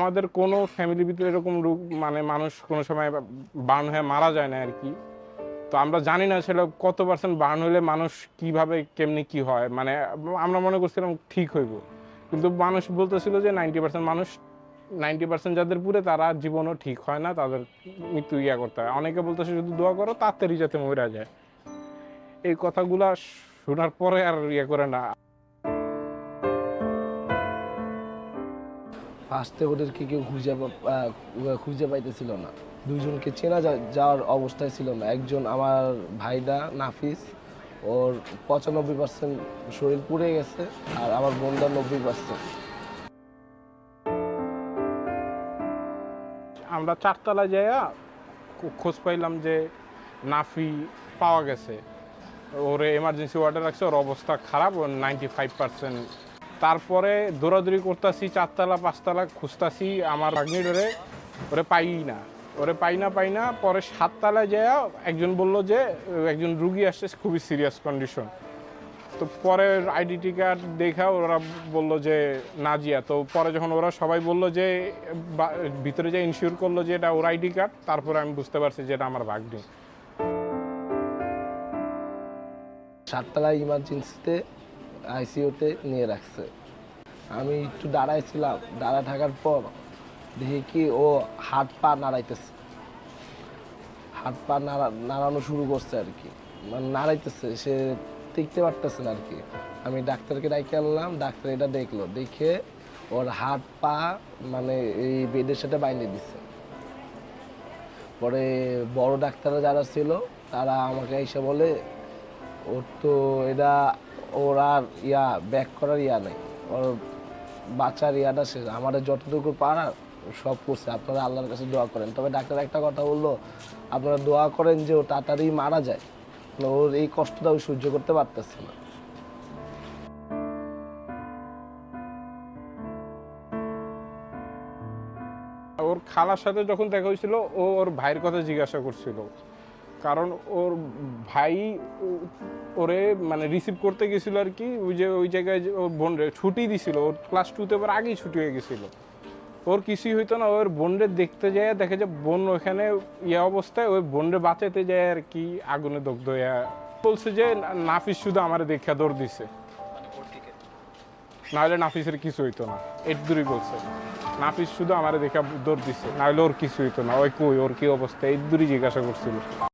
আমাদের কোনো ফ্যামিলির ভিতরে এরকম রোগ মানে মানুষ কোনো সময় বার্ন হয়ে মারা যায় না আর কি তো আমরা জানি না সেটা কত পার্সেন্ট বার্ন হলে মানুষ কীভাবে, কেমনি কি হয়। মানে আমরা মনে করছিলাম ঠিক হইব। কিন্তু মানুষ বলতেছিল যে নাইনটি পার্সেন্ট মানুষ নাইনটি পার্সেন্ট যাদের পুরে তারা জীবনও ঠিক হয় না, তাদের মৃত্যু ইয়া করতে হয়। অনেকে বলতেছে শুধু দোয়া করো, তাড়াতাড়ি যাতে মরা যায়। এই কথাগুলা শোনার পরে আর ইয়ে করে না। ফার্স্টে ওদেরকে কেউ খুঁজে খুঁজে পাইতেছিল না। দুইজনকে চেনা যাওয়ার অবস্থায় ছিল না। একজন আমার ভাইদা নাফিস, ওর পঁচানব্বই পার্সেন্ট শরীর পুড়ে গেছে আর আমার বোনদার নব্বই পার্সেন্ট আমরা চারতলা যাইয়া খোঁজ পাইলাম যে নাফি পাওয়া গেছে। ওরে এমার্জেন্সি ওয়ার্ডে রাখছে, ওর অবস্থা খারাপ, ওর নাইনটি ফাইভ পার্সেন্ট তারপরে দৌড়াদৌড়ি করতেছি, চারতলা, পাঁচতলা খুঁজতাছি, আমার আগ্নিডরে ওরে পাই না। ওরে পাই না পাই না, পরে সাততলায় যাইয়া একজন বলল যে, একজন রুগী আসছে, খুবই সিরিয়াস কন্ডিশন তো পরে আইডেন্টি কার্ড দেখা ওরা বলল যে নাজিয়া তো পরে যখন ওরা সবাই বলল যে ভিতরে যে ইনশিওর করল যে, এটা ওর আইডি কার্ড তারপরে আমি বুঝতে পারছি যে, এটা আমার ভাগ্নি। সাততলায় ইমার্জেন্সিতে আইসিইউতে নিয়ে রাখছে। আমি একটু দাঁড়াইছিলাম, দাঁড়া থাকার পর দেখি কি ও হাত পা নাড়াইতেছে। হাত পা নাড়া, নাড়ানো শুরু করছে আর কি। মানে নাড়াইতেছে, সে টিকতে পারতেছে না আর কি। আমি ডাক্তারকে ডাইকে আনলাম, ডাক্তার এটা দেখল, দেখে ওর হাত পা মানে এই বেডের সাথে বাইন্ধে দিছে। পরে বড় ডাক্তাররা যারা ছিল, তারা আমাকে এসে বলে, ওর তো এটা ওর আর ইয়া ব্যাক করার ইয়া নেই। ওর বাচ্চার ইয়াটা শেষ। আমাদের যতটুকু পারার সব করছে। আপনারা আল্লাহর কাছে দোয়া করেন। তবে ডাক্তার একটা কথা বলল, আপনারা দোয়া করেন যে ও তাড়াতাড়ি মারা যায়। মানে ওর এই কষ্টটা ও সহ্য করতে পারতেছে না। ওর খালার সাথে যখন দেখা হয়েছিল, ও ওর ভাইয়ের কথা জিজ্ঞাসা করছিল। কারণ ওর ভাই ওরে মানে রিসিভ করতে গেছিল আর কি, ওই যে ওই জায়গায় ওর বোন ছুটি দিছিল, ওর ক্লাস টুতে পর আগেই ছুটি হয়ে গেছিল। ওর কিছুই হইতো না, ওর বোনরে দেখতে যায়, দেখে যে বোন ওখানে ইয়ে অবস্থায়, ওই বোনরে বাঁচাইতে যায় আর কি, আগুনে দগ্ধ হয়ে বলছে যে নাফিস শুধু আমার দেখা দৌড় দিছে। নাহলে নাফিসের কিছু হইতো না, এর দূরই বলছে। নাফিস শুধু আমার দেখা দৌড় দিছে, নাহলে ওর কিছু হইতো না। ওই কই, ওর কি অবস্থা? এই দূরই জিজ্ঞাসা করছিল।